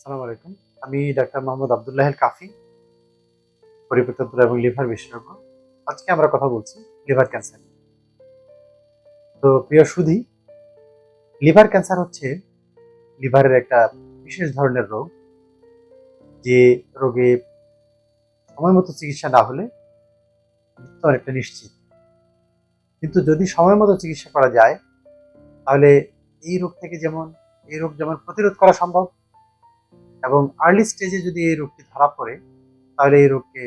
আসসালামু আলাইকুম। আমি ডাক্তার মোহাম্মদ আবদুল্লাহ কাফি পরিপেক্ষতন্ত্র এবং লিভার বিশেষজ্ঞ। আজকে আমরা কথা বলছি লিভার ক্যান্সার তো প্রিয় সুধি, লিভার ক্যান্সার হচ্ছে লিভারের একটা বিশেষ ধরনের রোগ, যে রোগে সময় মতো চিকিৎসা না হলে মৃত্যু অনেকটা নিশ্চিত। কিন্তু যদি সময় মতো চিকিৎসা করা যায়, তাহলে এই রোগ থেকে যেমন, এই রোগ যেমন প্রতিরোধ করা সম্ভব এবং আর্লি স্টেজে যদি এই রোগটি ধরা পড়ে, তাহলে এই রোগকে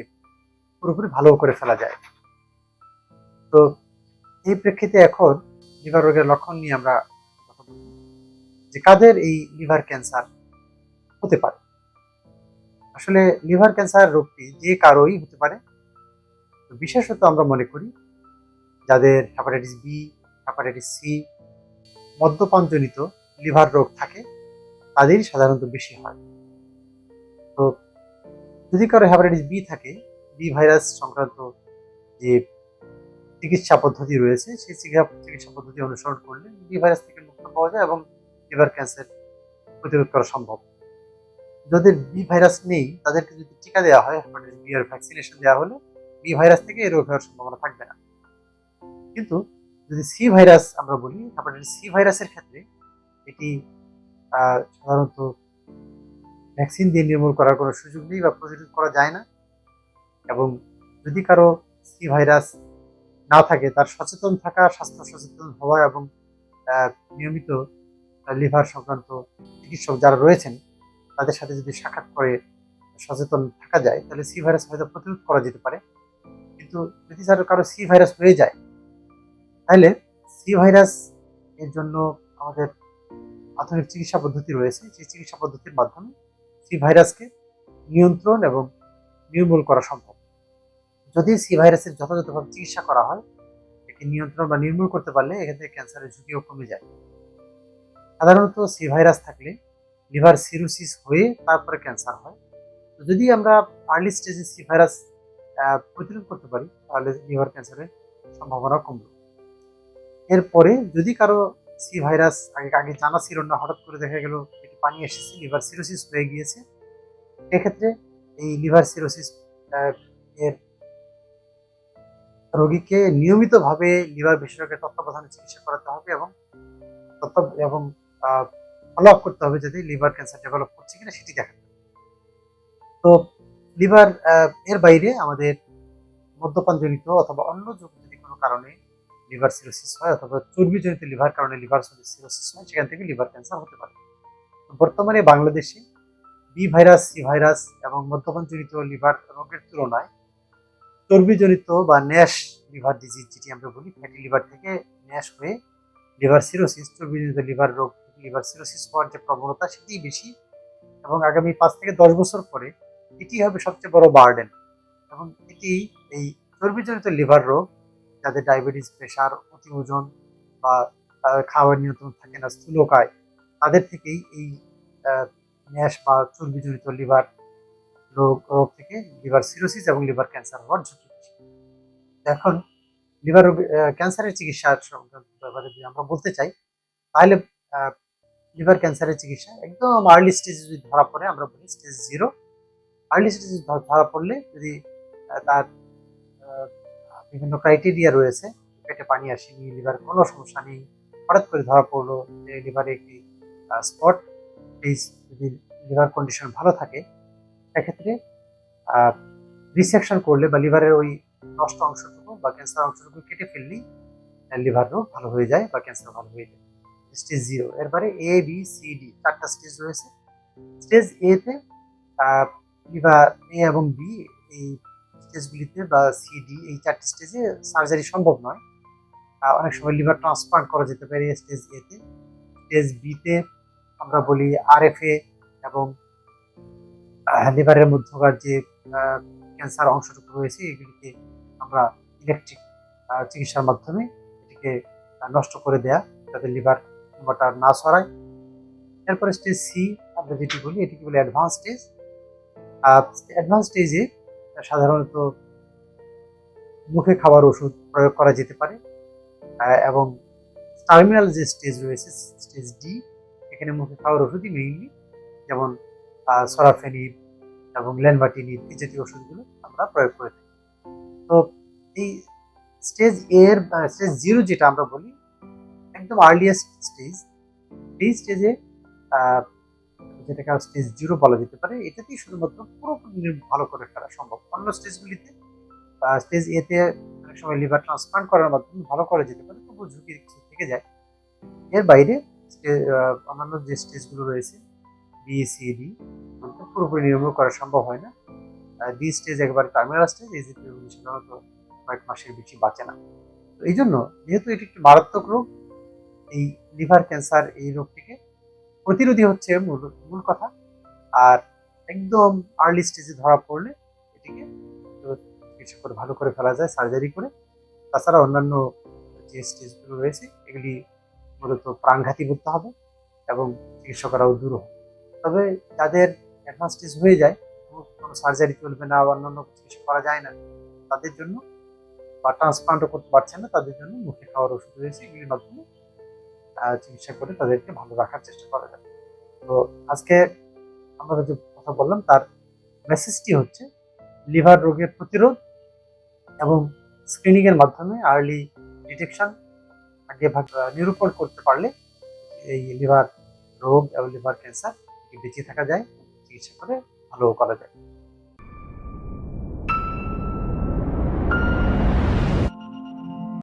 পুরোপুরি ভালো করে ফেলা যায়। তো এই প্রেক্ষিতে এখন লিভার রোগের লক্ষণ নিয়ে আমরা যে কাদের এই লিভার ক্যান্সার হতে পারে? আসলে লিভার ক্যান্সার রোগটি যে কারোই হতে পারে বিশেষত আমরা মনে করি যাদের হ্যাপাটাইটিস বি হ্যাপাটাইটিস সি মদ্যপানজনিত লিভার রোগ থাকে, তাদেরই সাধারণত বেশি হয়। তো যদি কারও হ্যাপাটাইটিস বি থাকে বি ভাইরাস সংক্রান্ত যে চিকিৎসা পদ্ধতি রয়েছে, সেই চিকিৎসা পদ্ধতি অনুসরণ করলে বি ভাইরাস থেকে মুক্ত পাওয়া যায় এবং লিভার ক্যান্সার প্রতিরোধ করা সম্ভব। যাদের বি ভাইরাস নেই, তাদেরকে যদি টিকা দেওয়া হয় হ্যাপাটাইটিস বি এর ভ্যাকসিনেশন দেওয়া হলে বি ভাইরাস থেকে এই রোগ হওয়ার সম্ভাবনা থাকবে না। কিন্তু যদি সি ভাইরাস আমরা বলি হ্যাপাটাইটিস সি ভাইরাসের ক্ষেত্রে এটি সাধারণত ভ্যাকসিন দিয়ে নির্মূল করার কোনো সুযোগ নেই বা প্রতিরোধ করা যায় না। এবং যদি কারও সি ভাইরাস না থাকে, তার সচেতন থাকা, স্বাস্থ্য সচেতন হওয়া এবং নিয়মিত লিভার সংক্রান্ত চিকিৎসক যারা রয়েছেন, তাদের সাথে যদি সাক্ষাৎ করে সচেতন থাকা যায়, তাহলে সি ভাইরাস হয়তো প্রতিরোধ করা যেতে পারে। কিন্তু যদি স্যার কারও সি ভাইরাস হয়ে যায়, তাহলে সি ভাইরাস এর জন্য আমাদের আধুনিক চিকিৎসা পদ্ধতি রয়েছে। সেই চিকিৎসা পদ্ধতির মাধ্যমে সি ভাইরাসকে নিয়ন্ত্রণ এবং নির্মূল করা সম্ভব। যদি সি ভাইরাসের যথাযথভাবে চিকিৎসা করা হয়, একে নিয়ন্ত্রণ বা নির্মূল করতে পারলে থেকে ক্যান্সারের ঝুঁকিও কমে যায়। সাধারণত সি ভাইরাস থাকলে লিভার সিরোসিস হয়ে তারপরে ক্যান্সার হয়। তো যদি আমরা আর্লি স্টেজে সি ভাইরাস প্রতিরোধ করতে পারি, তাহলে লিভার ক্যান্সারের সম্ভাবনা কমবে। এরপরে যদি কারও সি ভাইরাস আগে আগে জানা ছিল না, হঠাৎ করে দেখা গেল পানি এসেছে, লিভার সিরোসিস হয়ে গিয়েছে। এক্ষেত্রে এই লিভার সিরোসিস এর রোগীকে নিয়মিতভাবে লিভার বিশেষজ্ঞের তত্ত্বাবধানে চিকিৎসা করাতে হবে এবং তত্ত্ব এবং ফলো আপ করতে হবে যদি লিভার ক্যান্সার ডেভেলপ করছে কিনা সেটি হবে। তো লিভার এর বাইরে আমাদের মদ্যপানজনিত অথবা অন্য যদি কোনো কারণে লিভার সিরোসিস হয় অথবা চর্বিজনিত লিভার কারণে লিভার সিরোসিস হয়, সেখান থেকে লিভার ক্যান্সার হতে পারে। বর্তমানে বাংলাদেশে বি ভাইরাস, সি ভাইরাস এবং মদ্যপানজনিত লিভার রোগের তুলনায় চর্বিজনিত বা ন্যাশ লিভার ডিজিজ যেটি আমরা বলি, ফ্যাটি লিভার থেকে ন্যাশ হয়ে লিভার সিরোসিস, চর্বিজনিত লিভার রোগ লিভার সিরোসিস হওয়ার যে প্রবণতা সেটি বেশি এবং আগামী পাঁচ থেকে দশ বছর পরে এটি হবে সবচেয়ে বড় বার্ডেন এবং এটি এই চর্বিজনিত লিভার রোগ যাদের ডায়াবেটিস, প্রেশার, অতি ওজন বা খাওয়ার নিয়ন্ত্রণ থাকে না, স্থূলকায় তাদের থেকেই এই ন্যাশ বা চর্বিজনিত লিভার রোগ রোগ থেকে লিভার সিরোসিস এবং লিভার ক্যান্সার হওয়ার ঝুঁকি। এখন লিভার ক্যান্সারের চিকিৎসা সংক্রান্ত ব্যাপারে যদি আমরা বলতে চাই, তাহলে লিভার ক্যান্সারের চিকিৎসা একদম আর্লি স্টেজে যদি ধরা পড়ে, আমরা বলি স্টেজ জিরো আর্লি স্টেজে ধরা পড়লে যদি তার বিভিন্ন ক্রাইটেরিয়া রয়েছে, পেটে পানি আসেনি, লিভার কোনো সমস্যা নেই, হঠাৎ করে ধরা পড়ল, যে লিভারে একটি স্পট এই যদি লিভার কন্ডিশন ভালো থাকে সেক্ষেত্রে রিসেকশন করলে বা লিভারের ওই নষ্ট অংশটুকু বা ক্যান্সার অংশটুকু কেটে ফেললেই লিভার রোগ ভালো হয়ে যায় বা ক্যান্সার ভালো হয়ে যায়। স্টেজ জিরো এরপরে এ বি সি ডি চারটা স্টেজ রয়েছে। স্টেজ এতে লিভার এ এবং বি এই স্টেজগুলিতে বা সি ডি এই চারটি স্টেজে সার্জারি সম্ভব নয়। অনেক সময় লিভার ট্রান্সপ্লান্ট করা যেতে পারে স্টেজ এতে স্টেজ বিতে আমরা বলি আরএফএ এবং লিভারের মধ্যকার যে ক্যান্সার অংশটুকু রয়েছে, এগুলিকে আমরা ইলেকট্রিক চিকিৎসার মাধ্যমে এটিকে নষ্ট করে দেয়া যাতে লিভার টিউমারটা না ছড়ায়। এরপরে স্টেজ সি আমরা যেটি বলি, এটিকে বলি অ্যাডভান্স স্টেজ অ্যাডভান্স স্টেজে সাধারণত মুখে খাবার ওষুধ প্রয়োগ করা যেতে পারে এবং টার্মিনাল যে স্টেজ রয়েছে স্টেজ ডি এখানে মুখে খাওয়ার ওষুধই মেইনলি যেমন সরাফেনিড এবং ল্যানভাটিনিড এই জাতীয় ওষুধগুলো আমরা প্রয়োগ করে থাকি। তো এই স্টেজের স্টেজ জিরো যেটা আমরা বলি, একদম আর্লিয়েস্ট স্টেজ এই স্টেজে যেটাকে স্টেজ জিরো বলা যেতে পারে, এটাতেই শুধুমাত্র পুরোপুরি ভালো করে ফেলা সম্ভব। অন্য স্টেজগুলিতে স্টেজ এতে অনেক সময় লিভার ট্রান্সপ্লান্ট করার মাধ্যমে ভালো করা যেতে পারে তবু ঝুঁকি থেকে যায়। এর বাইরে অন্যান্য যে স্টেজগুলো রয়েছে বি সি ডি পুরোপুরি নির্মূল করা সম্ভব হয় না। ডি স্টেজ একেবারে টার্মিনাল স্টেজ এই সাধারণত কয়েক মাসের বেশি বাঁচে না। তো এই জন্য যেহেতু এটি একটি মারাত্মক রোগ, এই লিভার ক্যান্সার এই রোগটিকে প্রতিরোধী হচ্ছে মূল মূল কথা। আর একদম আর্লি স্টেজে ধরা পড়লে এটিকে চিকিৎসা করে ভালো করে ফেলা যায় সার্জারি করে। তাছাড়া অন্যান্য যে স্টেজগুলো রয়েছে, এগুলি মূলত প্রাণঘাতী করতে হবে এবং চিকিৎসা করাও দূর তবে যাদের অ্যাডভান্স স্টেজ হয়ে যায় কোনো- সার্জারি চলবে না বা অন্যান্য চিকিৎসা করা যায় না, তাদের জন্য বা ট্রান্সপ্লান্টও করতে পারছে না, তাদের জন্য মুখে খাওয়ার ওষুধ রয়েছে, এগুলির মাধ্যমে চিকিৎসা করে তাদেরকে ভালো রাখার চেষ্টা করা যাবে। তো আজকে আমরা যে কথা বললাম, তার মেসেজটি হচ্ছে লিভার রোগের প্রতিরোধ এবং স্ক্রিনিংয়ের মাধ্যমে আর্লি ডিটেকশন নিরূপণ করতে পারলে এই লিভার রোগ এবং লিভার ক্যান্সার বেঁচে থাকা যায়, চিকিৎসা করে ভালো করা যায়।